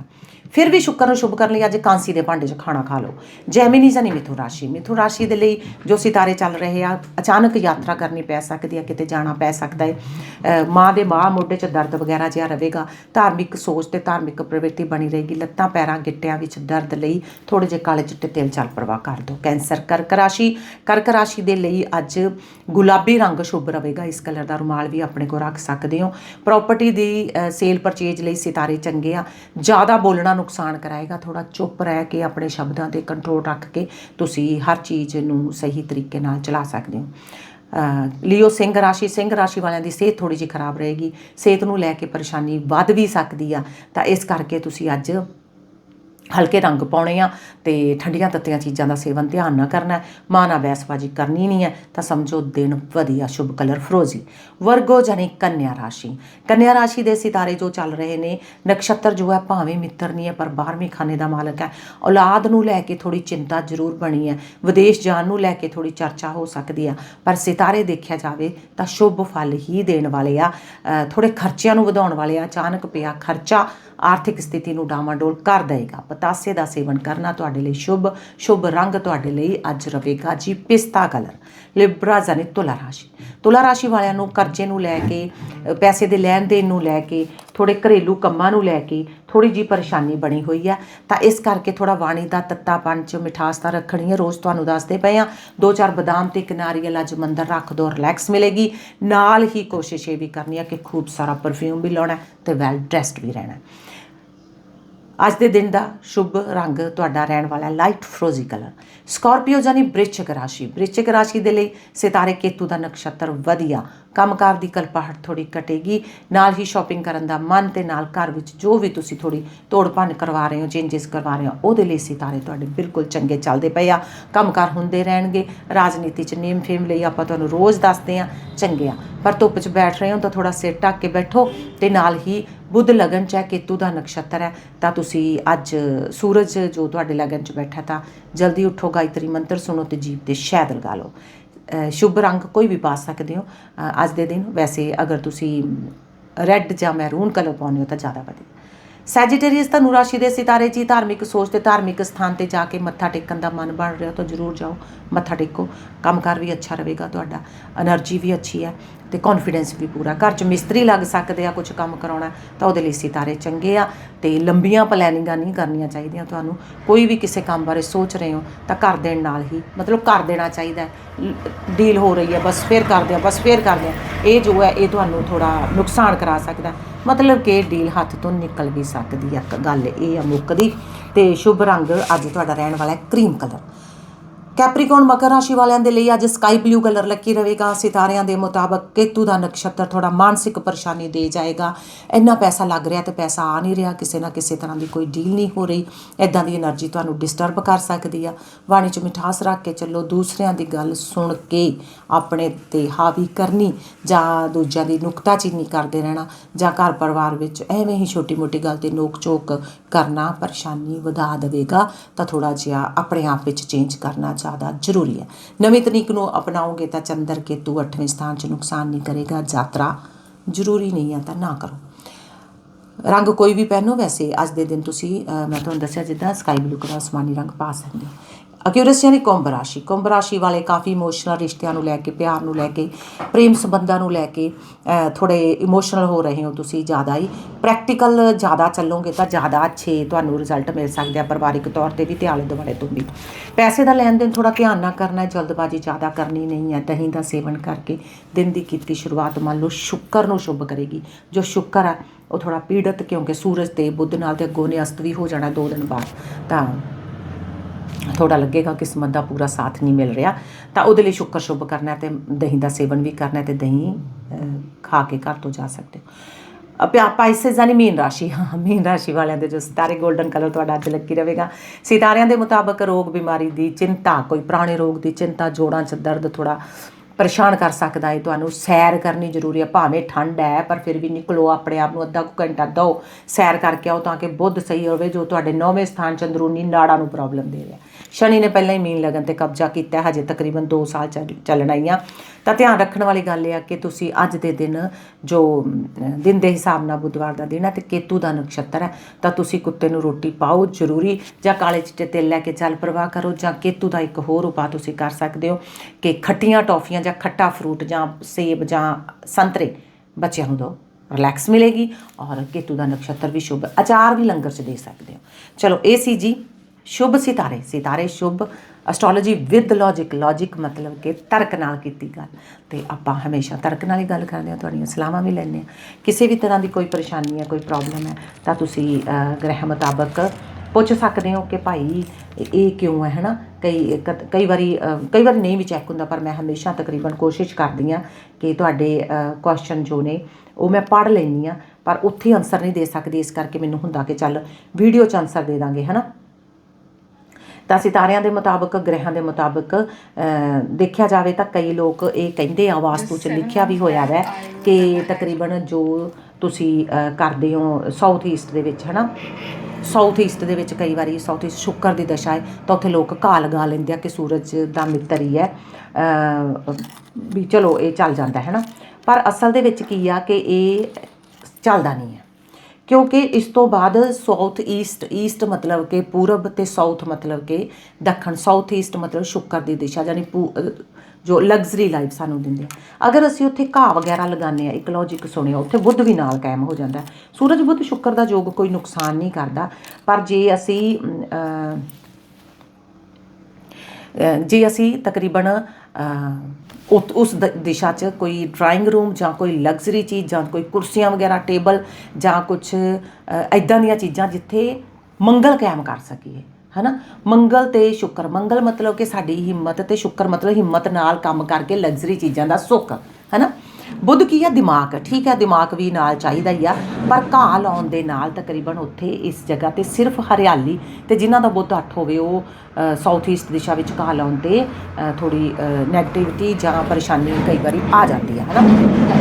ਫਿਰ ਵੀ ਸ਼ੁਕਰ ਨੂੰ ਸ਼ੁਭ ਕਰਨ ਲਈ ਅੱਜ ਕਾਂਸੀ ਦੇ ਭਾਂਡੇ 'ਚ ਖਾਣਾ ਖਾ ਲਓ। ਜੈਮਿਨੀ ਜਾਨੀ ਮਿਥੁਨ ਰਾਸ਼ੀ। ਮਿਥੁਨ ਰਾਸ਼ੀ ਦੇ ਲਈ ਜੋ ਸਿਤਾਰੇ ਚੱਲ ਰਹੇ ਆ, ਅਚਾਨਕ ਯਾਤਰਾ ਕਰਨੀ ਪੈ ਸਕਦੀ ਆ, ਕਿਤੇ ਜਾਣਾ ਪੈ ਸਕਦਾ ਹੈ ਮਾਂ ਦੇ ਮਾਂ ਮੋਢੇ 'ਚ ਦਰਦ ਵਗੈਰਾ ਜਿਹਾ ਰਹੇਗਾ, ਧਾਰਮਿਕ ਸੋਚ ਤੇ ਧਾਰਮਿਕ ਪ੍ਰਵਿਰਤੀ ਬਣੀ ਰਹੇਗੀ। ਲੱਤਾਂ, ਪੈਰਾਂ, ਗਿੱਟਿਆਂ ਵਿੱਚ ਦਰਦ ਲਈ ਥੋੜੇ ਜਿਹੇ ਕਾਲੇ ਚਿੱਟੇ ਤੇਲ ਚੱਲ ਪ੍ਰਵਾਹ ਕਰ ਦਿਓ। ਕੈਂਸਰ, ਕਰਕ ਰਾਸ਼ੀ। ਕਰਕ ਰਾਸ਼ੀ ਦੇ ਲਈ ਅੱਜ ਗੁਲਾਬੀ ਰੰਗ ਸ਼ੁਭ ਰਹੇਗਾ। ਇਸ ਕਲਰ ਦਾ ਰੁਮਾਲ ਵੀ ਆਪਣੇ ਕੋਲ ਰੱਖ ਸਕਦੇ ਹੋ। ਪ੍ਰਾਪਰਟੀ ਦੀ ਸੇਲ ਪਰਚੇਜ ਲਈ ਸਿਤਾਰੇ ਚੰਗੇ ਆ। ਜ਼ਿਆਦਾ ਬੋਲਣਾ ਨੁਕਸਾਨ ਕਰਾਏਗਾ ਥੋੜਾ ਚੁੱਪ ਰਹਿ ਕੇ ਆਪਣੇ ਸ਼ਬਦਾਂ ਤੇ ਕੰਟਰੋਲ ਰੱਖ ਕੇ ਤੁਸੀਂ ਹਰ ਚੀਜ਼ ਨੂੰ ਸਹੀ ਤਰੀਕੇ ਨਾਲ ਚਲਾ ਸਕਦੇ ਹੋ। ਲਿਓ ਸਿੰਘ ਰਾਸ਼ੀ ਸਿੰਘ ਰਾਸ਼ੀ ਵਾਲਿਆਂ ਦੀ ਸਿਹਤ ਥੋੜੀ ਜਿਹੀ ਖਰਾਬ ਰਹੇਗੀ, ਸਿਹਤ ਨੂੰ ਲੈ ਕੇ ਪਰੇਸ਼ਾਨੀ ਵੱਧ ਵੀ ਸਕਦੀ ਆ। ਤਾਂ ਇਸ ਕਰਕੇ ਤੁਸੀਂ ਅੱਜ ਹਲਕੇ ਰੰਗ ਪਾਉਣੇ ਆ ਤੇ ਠੰਡੀਆਂ ਤੱਤੀਆਂ ਚੀਜ਼ਾਂ ਦਾ ਸੇਵਨ ਧਿਆਨ ਨਾਲ ਕਰਨਾ ਮਾਂ ਨਾਲ ਬਹਿਸਬਾਜ਼ੀ ਕਰਨੀ ਨਹੀਂ ਹੈ ਤਾਂ ਸਮਝੋ ਦਿਨ ਵਧੀਆ ਸ਼ੁਭ ਕਲਰ ਫਰੋਜ਼ੀ। ਵਰਗੋ ਜਾਨੀ ਕੰਨਿਆ ਰਾਸ਼ੀ। ਕੰਨਿਆ ਰਾਸ਼ੀ ਦੇ ਸਿਤਾਰੇ ਜੋ ਚੱਲ ਰਹੇ ਨੇ ਨਕਸ਼ਤਰ ਜੋ ਹੈ ਭਾਵੇਂ ਮਿੱਤਰ ਨਹੀਂ ਹੈ ਪਰ 12ਵੇਂ ਖਾਨੇ ਦਾ ਮਾਲਕ ਹੈ। ਔਲਾਦ ਨੂੰ ਲੈ ਕੇ ਥੋੜੀ ਚਿੰਤਾ ਜ਼ਰੂਰ ਬਣੀ ਹੈ। ਵਿਦੇਸ਼ ਜਾਣ ਨੂੰ ਲੈ ਕੇ ਥੋੜੀ ਚਰਚਾ ਹੋ ਸਕਦੀ ਆ ਪਰ ਸਿਤਾਰੇ ਦੇਖਿਆ ਜਾਵੇ ਤਾਂ ਸ਼ੁਭ ਫਲ ਹੀ ਦੇਣ ਵਾਲੇ ਆ। ਅ, ਥੋੜੇ ਖਰਚਿਆਂ ਨੂੰ ਵਧਾਉਣ ਵਾਲੇ ਆ। ਅਚਾਨਕ ਪਿਆ ਖਰਚਾ ਆਰਥਿਕ ਸਥਿਤੀ ਨੂੰ ਡਾਮਾਡੋਲ ਕਰ ਦੇਵੇਗਾ। ਪਤਾਸੇ ਦਾ ਸੇਵਨ ਕਰਨਾ ਤੁਹਾਡੇ ਲਈ ਸ਼ੁਭ ਸ਼ੁਭ ਰੰਗ ਤੁਹਾਡੇ ਲਈ ਅੱਜ ਰਹੇਗਾ ਜੀ, ਪਿਸਤਾ ਕਲਰ। ਲਿਬਰਾ ਜਾਨੀ ਤੁਲਾ ਰਾਸ਼ੀ। ਤੁਲਾ ਰਾਸ਼ੀ ਵਾਲਿਆਂ ਨੂੰ ਕਰਜ਼ੇ ਨੂੰ ਲੈ ਕੇ ਪੈਸੇ ਦੇ ਲੈਣ ਦੇਣ ਨੂੰ ਲੈ ਕੇ ਥੋੜੇ ਘਰੇਲੂ ਕੰਮਾਂ ਨੂੰ ਲੈ ਕੇ ਥੋੜੀ ਜੀ ਪਰੇਸ਼ਾਨੀ ਬਣੀ ਹੋਈ ਹੈ ਤਾਂ ਇਸ ਕਰਕੇ ਥੋੜਾ ਵਾਣੀ ਦਾ ਤੱਤਾਪਨ ਚ ਮਿਠਾਸ ਤਾਂ ਰੱਖਣੀ ਹੈ ਰੋਜ਼ ਤੁਹਾਨੂੰ ਦੱਸਦੇ ਪਏ ਆ, ਦੋ ਚਾਰ ਬਦਾਮ ਤੇ ਇੱਕ ਨਾਰੀਅਲ ਅੱਜ ਮੰਦਰ ਰੱਖ ਦੋ, ਰਿਲੈਕਸ ਮਿਲੇਗੀ। ਨਾਲ ਹੀ ਕੋਸ਼ਿਸ਼ ਇਹ ਵੀ ਕਰਨੀ ਆ ਕਿ ਖੂਬ ਸਾਰਾ ਪਰਫਿਊਮ ਵੀ ਲਾਉਣਾ ਹੈ ਤੇ ਵੈਲ ਡਰੈਸਡ ਵੀ ਰਹਿਣਾ। ਅੱਜ ਦੇ ਦਿਨ ਦਾ ਸ਼ੁਭ ਰੰਗ ਤੁਹਾਡਾ ਰਹਿਣ ਵਾਲਾ ਹੈ ਲਾਈਟ ਫਰੋਜ਼ੀ ਕਲਰ ਸਕਾਰਪੀਓ ਜਾਨੀ ਬ੍ਰਿਸ਼ਚਿਕ ਰਾਸ਼ੀ। ਬ੍ਰਿਸ਼ਚਿਕ ਰਾਸ਼ੀ ਦੇ ਲਈ ਸਿਤਾਰੇ ਕੇਤੂ ਦਾ ਨਕਸ਼ਤਰ ਵਧੀਆ। ਕੰਮਕਾਰ ਦੀ ਕਲਪਾਹਟ ਥੋੜੀ ਘਟੇਗੀ। ਨਾਲ ਹੀ ਸ਼ਾਪਿੰਗ ਕਰਨ ਦਾ ਮਨ ਤੇ ਨਾਲ ਘਰ ਵਿੱਚ ਜੋ ਵੀ ਤੁਸੀਂ ਥੋੜੀ ਤੋੜ ਭੰਨ ਕਰਵਾ ਰਹੇ ਹੋ ਚੇਂਜਸ ਕਰਵਾ ਰਹੇ ਹੋ, ਉਹਦੇ ਲਈ ਸਿਤਾਰੇ ਤੁਹਾਡੇ ਬਿਲਕੁਲ ਚੰਗੇ ਚੱਲਦੇ ਪਏ ਆ। ਕੰਮਕਾਰ ਹੁੰਦੇ ਰਹਿਣਗੇ। ਰਾਜਨੀਤੀ 'ਚ ਨੇਮ ਫੇਮ ਲਈ ਆਪਾਂ ਤੁਹਾਨੂੰ ਰੋਜ਼ ਦੱਸਦੇ ਆ ਚੰਗੇ ਆ। ਪਰ ਧੁੱਪ 'ਚ ਬੈਠ ਰਹੇ ਹੋ ਤਾਂ ਥੋੜਾ ਸਿਰ ਢੱਕ ਕੇ ਬੈਠੋ ਤੇ ਨਾਲ ਹੀ ਬੁੱਧ ਲਗਨ ਚ ਹੈ, ਕੇਤੂ ਦਾ ਨਕਸ਼ਤਰ ਹੈ। ਤਾਂ ਤੁਸੀਂ ਅੱਜ ਸੂਰਜ ਜੋ ਤੁਹਾਡੇ ਲਗਨ ਚ ਬੈਠਾ ਤਾਂ ਜਲਦੀ ਉਠੋ, ਗਾਇਤਰੀ ਮੰਤਰ ਸੁਣੋ ਤੇ ਜੀਵ ਤੇ ਸ਼ਹਿਦ ਲਗਾ ਲਓ। ਸ਼ੁਭ ਰੰਗ ਕੋਈ ਵੀ ਪਾ ਸਕਦੇ ਹੋ। ਅੱਜ ਦੇ ਦਿਨ ਵੈਸੇ ਅਗਰ ਤੁਸੀਂ ਰੈੱਡ ਜਾਂ ਮੈਰੂਨ ਕਲਰ ਪਾਉਂਦੇ ਹੋ ਤਾਂ ਜ਼ਿਆਦਾ ਵਧੀਆ। ਸੈਜੀਟੇਰੀਅਸ ਧਨੂ ਰਾਸ਼ੀ ਦੇ ਸਿਤਾਰੇ ਜੀ ਧਾਰਮਿਕ ਸੋਚ ਤੇ ਧਾਰਮਿਕ ਸਥਾਨ ਤੇ ਜਾ ਕੇ ਮੱਥਾ ਟੇਕਣ ਦਾ ਮਨ ਬਣ ਰਿਹਾ, ਤਾਂ ਜਰੂਰ ਜਾਓ, ਮੱਥਾ ਟੇਕੋ। ਕੰਮਕਾਰ ਵੀ ਅੱਛਾ ਰਹੇਗਾ ਤੁਹਾਡਾ એનર્ਜੀ ਵੀ ਅੱਛੀ ਹੈ ਤੇ ਕੌਨਫੀਡੈਂਸ ਵੀ ਪੂਰਾ। ਘਰ 'ਚ ਮਿਸਤਰੀ ਲੱਗ ਸਕਦੇ ਆ ਕੁਝ ਕੰਮ ਕਰਾਉਣਾ, ਤਾਂ ਉਹਦੇ ਲਈ ਸਿਤਾਰੇ ਚੰਗੇ ਆ ਤੇ ਲੰਬੀਆਂ ਪਲੈਨਿੰਗਾਂ ਨਹੀਂ ਕਰਨੀਆਂ ਚਾਹੀਦੀਆਂ ਤੁਹਾਨੂੰ। ਕੋਈ ਵੀ ਕਿਸੇ ਕੰਮ ਬਾਰੇ ਸੋਚ ਰਹੇ ਹੋ, ਤਾਂ ਕਰ ਦੇਣ ਨਾਲ ਹੀ, ਮਤਲਬ ਕਰ ਦੇਣਾ ਚਾਹੀਦਾ ਡੀਲ ਹੋ ਰਹੀ ਹੈ, ਬਸ ਫੇਰ ਕਰਦੇ ਆ, ਬਸ ਫੇਰ ਕਰਦੇ ਆ। ਇਹ ਜੋ ਹੈ, ਇਹ ਤੁਹਾਨੂੰ ਥੋੜਾ ਨੁਕਸਾਨ ਕਰਾ ਸਕਦਾ। ਮਤਲਬ ਕਿ ਡੀਲ ਹੱਥ ਤੋਂ ਨਿਕਲ ਵੀ ਸਕਦੀ ਹੈ ਗੱਲ ਇਹ ਆ ਮੁੱਕਦੀ, ਤੇ ਸ਼ੁਭ ਰੰਗ ਅੱਜ ਤੁਹਾਡਾ ਰਹਿਣ ਵਾਲਾ ਹੈ ਕਰੀਮ ਕਲਰ। ਕੈਪਰੀਕੌਨ ਮਕਰ ਰਾਸ਼ੀ ਵਾਲਿਆਂ ਦੇ ਲਈ ਅੱਜ ਸਕਾਈ ਬਲੂ ਕਲਰ ਲੱਕੀ ਰਹੇਗਾ। ਸਿਤਾਰਿਆਂ ਦੇ ਮੁਤਾਬਕ ਕੇਤੂ ਦਾ ਨਕਸ਼ਤਰ ਥੋੜਾ ਮਾਨਸਿਕ ਪਰੇਸ਼ਾਨੀ ਦੇ ਜਾਏਗਾ। ਇੰਨਾ ਪੈਸਾ ਲੱਗ ਰਿਹਾ ਤੇ ਪੈਸਾ ਆ ਨਹੀਂ ਰਿਹਾ, ਕਿਸੇ ਨਾ ਕਿਸੇ ਤਰ੍ਹਾਂ ਦੀ ਕੋਈ ਡੀਲ ਨਹੀਂ ਹੋ ਰਹੀ। ਐਦਾਂ ਦੀ એનર્ਜੀ ਤੁਹਾਨੂੰ ਡਿਸਟਰਬ ਕਰ ਸਕਦੀ ਆ। ਬਾਣੀ 'ਚ ਮਿਠਾਸ ਰੱਖ ਕੇ ਚੱਲੋ, ਦੂਸਰਿਆਂ ਦੀ ਗੱਲ ਸੁਣ ਕੇ ਆਪਣੇ ਤੇ ਹਾਵੀ ਕਰਨੀ ਜਾਂ ਦੂਜਿਆਂ ਦੀ ਨੁਕਤਾਚੀਨੀ ਕਰਦੇ ਰਹਿਣਾ ਜਾਂ ਘਰ ਪਰਿਵਾਰ ਵਿੱਚ ਐਵੇਂ ਹੀ ਛੋਟੀ-ਮੋਟੀ ਗੱਲ ਤੇ ਨੋਕ ਚੋਕ ਕਰਨਾ ਪਰੇਸ਼ਾਨੀ ਵਧਾ ਦੇਵੇਗਾ ਤਾਂ ਥੋੜਾ ਜਿਹਾ ਆਪਣੇ ਆਪ ਵਿੱਚ ਚੇਂਜ ਕਰਨਾ ਚਾਹੀਦਾ। ਜ਼ਿਆਦਾ ਜ਼ਰੂਰੀ ਹੈ। ਨਵੀਂ ਤਕਨੀਕ ਨੂੰ ਅਪਣਾਓਗੇ ਤਾਂ ਚੰਦਰ ਕੇਤੂ 8ਵੇਂ ਸਥਾਨ 'ਚ ਨੁਕਸਾਨ ਨਹੀਂ ਕਰੇਗਾ। ਯਾਤਰਾ ਜ਼ਰੂਰੀ ਨਹੀਂ ਹੈ ਤਾਂ ਨਾ ਕਰੋ। ਰੰਗ ਕੋਈ ਵੀ ਪਹਿਨੋ ਵੈਸੇ। ਅੱਜ ਦੇ ਦਿਨ ਤੁਸੀਂ ਮੈਂ ਤੁਹਾਨੂੰ ਦੱਸਿਆ ਜਿੱਦਾਂ ਸਕਾਈ ਬਲੂ ਕਲਰ ਅਸਮਾਨੀ ਰੰਗ ਪਾ ਸਕਦੇ ਹੋ। ਅਕਿਊਰੇਸੀ ਯਾਨੀ ਕੁੰਭ ਰਾਸ਼ੀ ਕੁੰਭ ਰਾਸ਼ੀ ਵਾਲੇ ਕਾਫੀ ਇਮੋਸ਼ਨਲ ਰਿਸ਼ਤਿਆਂ ਨੂੰ ਲੈ ਕੇ ਪਿਆਰ ਨੂੰ ਲੈ ਕੇ ਪ੍ਰੇਮ ਸੰਬੰਧਾਂ ਨੂੰ ਲੈ ਕੇ ਅ, ਥੋੜੇ ਇਮੋਸ਼ਨਲ ਹੋ ਰਹੇ ਹੋ ਤੁਸੀਂ ਜ਼ਿਆਦਾ ਹੀ। ਪ੍ਰੈਕਟੀਕਲ ਜ਼ਿਆਦਾ ਚੱਲੋਗੇ ਤਾਂ ਜ਼ਿਆਦਾ ਅੱਛੇ ਤੁਹਾਨੂੰ ਰਿਜ਼ਲਟ ਮਿਲ ਸਕਦੇ ਆ ਪਰਿਵਾਰਿਕ ਤੌਰ ਤੇ ਵੀ ਤੇ ਆਲੇ ਦੁਆਲੇ ਤੋਂ ਵੀ। ਪੈਸੇ ਦਾ ਲੈਣ ਦੇਣ ਥੋੜਾ ਧਿਆਨ ਨਾਲ ਕਰਨਾ ਹੈ ਜਲਦਬਾਜ਼ੀ ਜ਼ਿਆਦਾ ਕਰਨੀ ਨਹੀਂ ਹੈ ਦਹੀਂ ਦਾ ਸੇਵਨ ਕਰਕੇ ਦਿਨ ਦੀ ਕੀਤੀ ਸ਼ੁਰੂਆਤ ਮੰਨ ਲਓ ਸ਼ੁੱਕਰ ਨੂੰ ਸ਼ੁਭ ਕਰੇਗੀ। ਜੋ ਸ਼ੁੱਕਰ ਹੈ ਉਹ ਥੋੜਾ ਪੀੜਤ ਕਿਉਂਕਿ ਸੂਰਜ ਤੇ ਬੁੱਧ ਨਾਲ ਤੇ ਅੱਗੋਂ ਨੇ ਅਸਤ ਵੀ ਹੋ ਜਾਣਾ ਦੋ ਦਿਨ ਬਾਅਦ ਤਾਂ ਥੋੜਾ ਲੱਗੇਗਾ, ਕਿਸਮਤ ਦਾ ਪੂਰਾ ਸਾਥ ਨਹੀਂ ਮਿਲ ਰਿਹਾ। ਤਾਂ ਉਹਦੇ ਲਈ ਸ਼ੁੱਕਰ ਸ਼ੁਭ ਕਰਨਾ ਹੈ ਤੇ ਦਹੀਂ ਦਾ ਸੇਵਨ ਵੀ ਕਰਨਾ ਹੈ ਤੇ ਦਹੀਂ ਖਾ ਕੇ ਘਰ ਤੋਂ ਜਾ ਸਕਦੇ ਹੋ। ਅਪਿਆ ਪਾਈਸਸ ਯਾਨੀ ਮੀਨ ਰਾਸ਼ੀ, ਹਾਂ, ਮੀਨ ਰਾਸ਼ੀ ਵਾਲਿਆਂ ਦੇ ਜੋ ਸਿਤਾਰੇ 골ਡਨ ਕਲਰ ਤੁਹਾਡਾ ਅੱਜ ਲੱਗੀ ਰਹੇਗਾ। ਸਿਤਾਰਿਆਂ ਦੇ ਮੁਤਾਬਕ ਰੋਗ ਬਿਮਾਰੀ ਦੀ ਚਿੰਤਾ, ਕੋਈ ਪੁਰਾਣੇ ਰੋਗ ਦੀ ਚਿੰਤਾ, ਜੋੜਾਂ 'ਚ ਦਰਦ ਥੋੜਾ ਪਰੇਸ਼ਾਨ ਕਰ ਸਕਦਾ ਹੈ ਤੁਹਾਨੂੰ ਸੈਰ ਕਰਨੀ ਜ਼ਰੂਰੀ ਹੈ, ਭਾਵੇਂ ਠੰਡ ਹੈ, ਪਰ ਫਿਰ ਵੀ ਨਿਕਲੋ, ਆਪਣੇ ਆਪ ਨੂੰ ਅੱਧਾ ਕੁ ਘੰਟਾ ਦਿਓ। ਸੈਰ ਕਰਕੇ ਆਓ ਤਾਂ ਕਿ ਬੁੱਧ ਸਹੀ ਹੋਵੇ, ਜੋ ਤੁਹਾਡੇ ਨੌਵੇਂ ਸਥਾਨ ਚ ਅੰਦਰੂਨੀ ਨਾੜਾਂ ਨੂੰ ਪ੍ਰੋਬਲਮ ਦੇ ਰਿਹਾ। ਸ਼ਨੀ ਨੇ ਪਹਿਲਾਂ ਹੀ ਮੀਨ ਲਗਨ ਤੇ ਕਬਜ਼ਾ ਕੀਤਾ, ਹਜੇ ਤਕਰੀਬਨ 2 ਸਾਲ ਚੱਲ- ਚੱਲਣ ਆਈਆਂ। ਤਾਂ ਧਿਆਨ ਰੱਖਣ ਵਾਲੀ ਗੱਲ ਇਹ ਆ ਕਿ ਤੁਸੀਂ ਅੱਜ ਦੇ ਦਿਨ ਜੋ ਦਿਨ ਦੇ ਹਿਸਾਬ ਨਾਲ ਬੁੱਧਵਾਰ ਦਾ ਦਿਨ ਹੈ ਤੇ ਕੇਤੂ ਦਾ ਨਕਸ਼ਤਰ ਹੈ ਤਾਂ ਤੁਸੀਂ ਕੁੱਤੇ ਨੂੰ ਰੋਟੀ ਪਾਓ ਜ਼ਰੂਰੀ, ਜਾਂ ਕਾਲੇ ਚਿੱਟੇ ਤੇਲ ਲੈ ਕੇ ਚੱਲ ਪ੍ਰਵਾਹ ਕਰੋ, ਜਾਂ ਕੇਤੂ ਦਾ ਇੱਕ ਹੋਰ ਉਪਾਅ ਤੁਸੀਂ ਕਰ ਸਕਦੇ ਹੋ ਕਿ ਖੱਟੀਆਂ ਟੌਫੀਆਂ ਜਾਂ ਖੱਟਾ ਫਰੂਟ ਜਾਂ ਸੇਬ ਜਾਂ ਸੰਤਰੇ ਬੱਚਿਆਂ ਨੂੰ ਦਿਓ। ਰਿਲੈਕਸ ਮਿਲੇਗੀ ਔਰ ਕੇਤੂ ਦਾ ਨਕਸ਼ਤਰ ਵੀ ਸ਼ੁਭ, ਅਚਾਰ ਵੀ ਲੰਗਰ 'ਚ ਦੇ ਸਕਦੇ ਹੋ। ਚਲੋ, ਇਹ ਸੀ ਜੀ ਸ਼ੁਭ ਸਿਤਾਰੇ ਸਿਤਾਰੇ ਸ਼ੁਭ ਐਸਟ੍ਰੋਲੋਜੀ ਵਿਦ ਲੌਜੀਕ ਲੌਜੀਕ ਮਤਲਬ ਕਿ ਤਰਕ ਨਾਲ ਕੀਤੀ ਗੱਲ। ਤੇ ਆਪਾਂ ਹਮੇਸ਼ਾ ਤਰਕ ਨਾਲ ਹੀ ਗੱਲ ਕਰਦੇ ਹਾਂ, ਤੁਹਾਡੀਆਂ ਸਲਾਹਾਂ ਵੀ ਲੈਂਦੇ ਹਾਂ। ਕਿਸੇ ਵੀ ਤਰ੍ਹਾਂ ਦੀ ਕੋਈ ਪਰੇਸ਼ਾਨੀ ਹੈ ਕੋਈ ਪ੍ਰੋਬਲਮ ਹੈ, ਤਾਂ ਤੁਸੀਂ ਗ੍ਰਹਿ ਮੁਤਾਬਕ ਪੁੱਛ ਸਕਦੇ ਹੋ ਕਿ ਭਾਈ ਇਹ ਕਿਉਂ ਹੈ, ਹਨਾ? ਕਈ ਕਦ- ਕਈ ਵਾਰੀ ਕਈ ਵਾਰੀ ਨਹੀਂ ਵੀ ਚੈੱਕ ਹੁੰਦਾ, ਪਰ ਮੈਂ ਹਮੇਸ਼ਾ ਤਕਰੀਬਨ ਕੋਸ਼ਿਸ਼ ਕਰਦੀ ਆ ਕਿ ਤੁਹਾਡੇ ਕੁਐਸਚਨ ਜੋ ਨੇ, ਉਹ ਮੈਂ ਪੜ੍ਹ ਲੈਂਦੀ ਆ ਪਰ ਉੱਥੇ ਆਨਸਰ ਨਹੀਂ ਦੇ ਸਕਦੀ, ਇਸ ਕਰਕੇ ਮੈਨੂੰ ਹੁੰਦਾ ਕਿ ਚੱਲ ਵੀਡੀਓ 'ਚ ਆਨਸਰ ਦੇ ਦਾਂਗੇ, ਹਨਾ? ਤਾਂ ਸਿਤਾਰਿਆਂ ਦੇ ਮੁਤਾਬਕ ਗ੍ਰਹਿਾਂ ਦੇ ਮੁਤਾਬਕ ਦੇਖਿਆ ਜਾਵੇ ਤਾਂ ਕਈ ਲੋਕ ਇਹ ਕਹਿੰਦੇ ਆ ਵਾਸਤੂ 'ਚ ਲਿਖਿਆ ਵੀ ਹੋਇਆ ਹੈ ਕਿ ਤਕਰੀਬਨ ਜੋ ਤੁਸੀਂ ਕਰਦੇ ਹੋ ਸਾਊਥ ਈਸਟ ਦੇ ਵਿੱਚ ਹਨਾ? ਸਾਊਥ ਈਸਟ ਦੇ ਵਿੱਚ ਕਈ ਵਾਰੀ ਸਾਊਥ ਈਸਟ ਸ਼ੁੱਕਰ ਦੀ ਦਸ਼ਾ ਹੈ ਤਾਂ ਉੱਥੇ ਲੋਕ ਘਾਹ ਲਗਾ ਲੈਂਦੇ ਆ ਕਿ ਸੂਰਜ ਦਾ ਮਿੱਤਰ ਹੀ ਹੈ। ਵੀ ਚਲੋ ਇਹ ਚੱਲ ਜਾਂਦਾ ਹੈ ਨਾ ਪਰ ਅਸਲ ਦੇ ਵਿੱਚ ਕੀ ਆ ਕਿ ਇਹ ਚੱਲਦਾ ਨਹੀਂ ਹੈ। ਕਿਉਂਕਿ ਇਸ ਤੋਂ ਬਾਅਦ ਸਾਊਥ ਈਸਟ ਈਸਟ ਮਤਲਬ ਕਿ ਪੂਰਬ ਤੇ ਸਾਊਥ ਮਤਲਬ ਕਿ ਦੱਖਣ ਸਾਊਥ ਈਸਟ ਮਤਲਬ ਸ਼ੁੱਕਰ ਦੀ ਦਿਸ਼ਾ ਯਾਨੀ ਪੂ- ਜੋ ਲਗਜ਼ਰੀ ਲਾਈਫ ਸਾਨੂੰ ਦਿੰਦੇ ਆ ਅਗਰ ਅਸੀਂ ਉੱਥੇ ਘਾਹ ਵਗੈਰਾ ਲਗਾਉਂਦੇ ਆ ਇੱਕ ਲੌਜੀਕ ਸੁਣਿਆ, ਉੱਥੇ ਬੁੱਧ ਵੀ ਨਾਲ ਕਾਇਮ ਹੋ ਜਾਂਦਾ ਸੂਰਜ ਬੁੱਧ ਸ਼ੁੱਕਰ ਦਾ ਯੋਗ ਕੋਈ ਨੁਕਸਾਨ ਨਹੀਂ ਕਰਦਾ, ਪਰ ਜੇ ਅਸੀਂ ਜੇ ਅਸੀਂ ਤਕਰੀਬਨ ਉਸ ਦ- ਦਿਸ਼ਾ 'ਚ ਕੋਈ ਡਰਾਇੰਗ ਰੂਮ ਜਾਂ ਕੋਈ ਲਗਜ਼ਰੀ ਚੀਜ਼ ਜਾਂ ਕੋਈ ਕੁਰਸੀਆਂ ਵਗੈਰਾ ਟੇਬਲ ਜਾਂ ਕੁਝ ਐਦਾਂ ਦੀਆਂ ਚੀਜ਼ਾਂ ਜਿੱਥੇ ਮੰਗਲ ਕਾਇਮ ਕਰ ਸਕੀਏ, ਹਨਾ? ਮੰਗਲ ਤੇ ਸ਼ੁੱਕਰ। ਮੰਗਲ ਮਤਲਬ ਕਿ ਸਾਡੀ ਹਿੰਮਤ ਤੇ ਸ਼ੁੱਕਰ ਮਤਲਬ ਹਿੰਮਤ ਨਾਲ ਕੰਮ ਕਰਕੇ ਲਗਜ਼ਰੀ ਚੀਜ਼ਾਂ ਦਾ ਸੁੱਖ, ਹਨਾ? ਬੁੱਧ ਕੀ ਆ? ਦਿਮਾਗ। ਠੀਕ ਹੈ ਦਿਮਾਗ ਵੀ ਨਾਲ ਚਾਹੀਦਾ ਹੀ ਆ। ਪਰ ਘਾਹ ਲਾਉਣ ਦੇ ਨਾਲ ਤਕਰੀਬਨ ਉੱਥੇ ਇਸ ਜਗ੍ਹਾ ਤੇ ਸਿਰਫ ਹਰਿਆਲੀ ਤੇ ਜਿਨ੍ਹਾਂ ਦਾ ਬੁੱਧ ਅੱਠ ਹੋਵੇ, ਉਹ ਸਾਊਥ ਈਸਟ ਦਿਸ਼ਾ ਵਿੱਚ ਘਾਹ ਲਾਉਣ ਤੇ ਥੋੜੀ ਨੈਗੇਟਿਵਿਟੀ ਜਾਂ ਪਰੇਸ਼ਾਨੀ ਕਈ ਵਾਰੀ ਆ ਜਾਂਦੀ ਹੈ ਹਨਾ?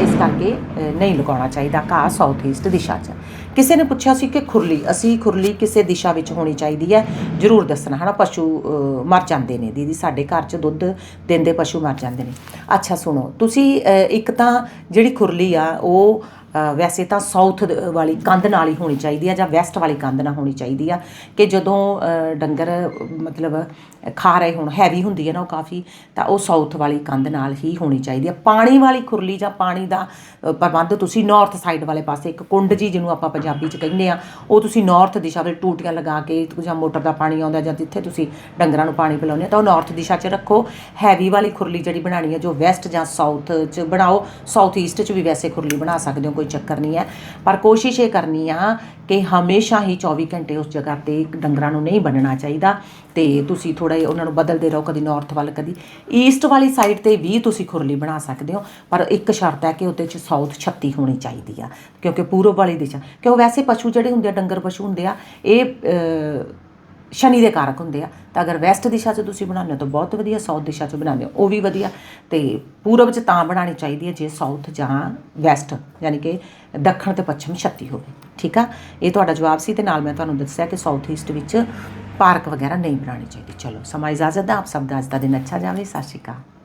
ਇਸ ਕਰਕੇ ਨਹੀਂ ਲਗਾਉਣਾ ਚਾਹੀਦਾ ਘਾਹ ਸਾਊਥ ਈਸਟ ਦਿਸ਼ਾ 'ਚ। ਕਿਸੇ ਨੇ ਪੁੱਛਿਆ ਸੀ ਕਿ ਖੁਰਲੀ, ਅਸੀਂ ਖੁਰਲੀ ਕਿਸੇ ਦਿਸ਼ਾ ਵਿੱਚ ਹੋਣੀ ਚਾਹੀਦੀ ਹੈ? ਜਰੂਰ ਦੱਸਣਾ, ਹਨਾ? ਪਸ਼ੂ ਮਰ ਜਾਂਦੇ ਨੇ ਦੀਦੀ, ਸਾਡੇ ਘਰ 'ਚ ਦੁੱਧ ਦਿੰਦੇ ਪਸ਼ੂ ਮਰ ਜਾਂਦੇ ਨੇ। ਅੱਛਾ, ਸੁਣੋ, ਤੁਸੀਂ ਇੱਕ ਤਾਂ ਜਿਹੜੀ ਖੁਰਲੀ ਆ ਉਹ ਵੈਸੇ ਤਾਂ ਸਾਊਥ ਵਾਲੀ ਕੰਧ ਨਾਲ ਹੀ ਹੋਣੀ ਚਾਹੀਦੀ ਆ ਜਾਂ ਵੈਸਟ ਵਾਲੀ ਕੰਧ ਨਾਲ ਹੋਣੀ ਚਾਹੀਦੀ ਆ ਕਿ ਜਦੋਂ ਡੰਗਰ, ਮਤਲਬ, ਖਾ ਰਹੇ ਹੋਣ ਹੈਵੀ ਹੁੰਦੀ ਹੈ ਨਾ ਉਹ ਕਾਫੀ, ਤਾਂ ਉਹ ਸਾਊਥ ਵਾਲੀ ਕੰਧ ਨਾਲ ਹੀ ਹੋਣੀ ਚਾਹੀਦੀ ਆ। ਪਾਣੀ ਵਾਲੀ ਖੁਰਲੀ ਜਾਂ ਪਾਣੀ ਦਾ ਪ੍ਰਬੰਧ ਤੁਸੀਂ ਨਾਰਥ ਸਾਈਡ ਵਾਲੇ ਪਾਸੇ, ਇੱਕ ਕੁੰਡ ਜੀ ਜਿਹਨੂੰ ਆਪਾਂ ਪੰਜਾਬੀ ਚ ਕਹਿੰਦੇ ਆ, ਉਹ ਤੁਸੀਂ ਨਾਰਥ ਦਿਸ਼ਾ ਵੱਲ ਟੂਟੀਆਂ ਲਗਾ ਕੇ ਜਾਂ ਮੋਟਰ ਦਾ ਪਾਣੀ ਆਉਂਦਾ ਜਾਂ ਜਿੱਥੇ ਤੁਸੀਂ ਡੰਗਰਾਂ ਨੂੰ ਪਾਣੀ ਪਿਲਾਉਂਦੇ ਆ ਤਾਂ ਉਹ ਨਾਰਥ ਦਿਸ਼ਾ 'ਚ ਰੱਖੋ। ਹੈਵੀ ਵਾਲੀ ਖੁਰਲੀ ਜਿਹੜੀ ਬਣਾਣੀ ਹੈ ਜੋ ਵੈਸਟ ਜਾਂ ਸਾਊਥ 'ਚ ਬਣਾਓ ਸਾਊਥ ਈਸਟ 'ਚ ਵੀ ਵੈਸੇ ਖੁਰਲੀ ਬਣਾ ਸਕਦੇ ਹੋ, ਕੋਈ ਚੱਕਰ ਨਹੀਂ ਹੈ। ਪਰ ਕੋਸ਼ਿਸ਼ ਇਹ ਕਰਨੀ ਆ ਕਿ ਹਮੇਸ਼ਾ ਹੀ 24 ਘੰਟੇ ਉਸ ਜਗ੍ਹਾ ਤੇ ਡੰਗਰਾਂ ਨੂੰ ਨਹੀਂ ਬੰਨਣਾ ਚਾਹੀਦਾ ਤੇ ਤੁਸੀਂ ਥੋੜਾ ਜਿਹਾ ਉਹਨਾਂ ਨੂੰ ਬਦਲਦੇ ਰਹੋ, ਕਦੀ ਨਾਰਥ ਵੱਲ, ਕਦੀ ਈਸਟ ਵਾਲੀ ਸਾਈਡ ਤੇ ਵੀ ਤੁਸੀਂ ਖੁਰਲੀ ਬਣਾ ਸਕਦੇ ਹੋ। ਪਰ ਇੱਕ ਸ਼ਰਤ ਹੈ ਕਿ ਉਹਦੇ 'ਚ ਸਾਊਥ 36 ਹੋਣੀ ਚਾਹੀਦੀ ਆ, ਕਿਉਂਕਿ ਪੂਰਬ ਵਾਲੀ ਦਿਸ਼ਾ। ਕਿਉਂ? ਵੈਸੇ ਪਸ਼ੂ ਜਿਹੜੇ ਹੁੰਦੇ ਆ, ਡੰਗਰ ਪਸ਼ੂ ਹੁੰਦੇ ਆ, ਇਹ ਸ਼ਨੀ ਦੇ ਕਾਰਕ ਹੁੰਦੇ ਆ। ਤਾਂ ਅਗਰ ਵੈਸਟ ਦਿਸ਼ਾ 'ਚ ਤੁਸੀਂ ਬਣਾਉਂਦੇ ਹੋ ਤਾਂ ਬਹੁਤ ਵਧੀਆ ਸਾਊਥ ਦਿਸ਼ਾ 'ਚ ਬਣਾਉਂਦੇ ਹੋ, ਉਹ ਵੀ ਵਧੀਆ। ਤੇ ਪੂਰਬ 'ਚ ਤਾਂ ਬਣਾਉਣੀ ਚਾਹੀਦੀ ਹੈ ਜੇ ਸਾਊਥ ਜਾਂ ਵੈਸਟ ਯਾਨੀ ਕਿ ਦੱਖਣ ਤੇ ਪੱਛਮ 36 ਹੋਵੇ। ਠੀਕ ਆ? ਇਹ ਤੁਹਾਡਾ ਜਵਾਬ ਸੀ ਤੇ ਨਾਲ ਮੈਂ ਤੁਹਾਨੂੰ ਦੱਸਿਆ ਕਿ ਸਾਊਥ ਈਸਟ ਵਿੱਚ ਪਾਰਕ ਵਗੈਰਾ ਨਹੀਂ ਬਣਾਉਣੀ ਚਾਹੀਦੀ। ਚਲੋ, ਸਮਾਂ ਇਜਾਜ਼ਤ ਦਾ ਆਪ ਸਭ ਦਾ ਅੱਜ ਦਾ ਦਿਨ ਅੱਛਾ ਜਾਵੇ। ਸਤਿ ਸ਼੍ਰੀ ਅਕਾਲ।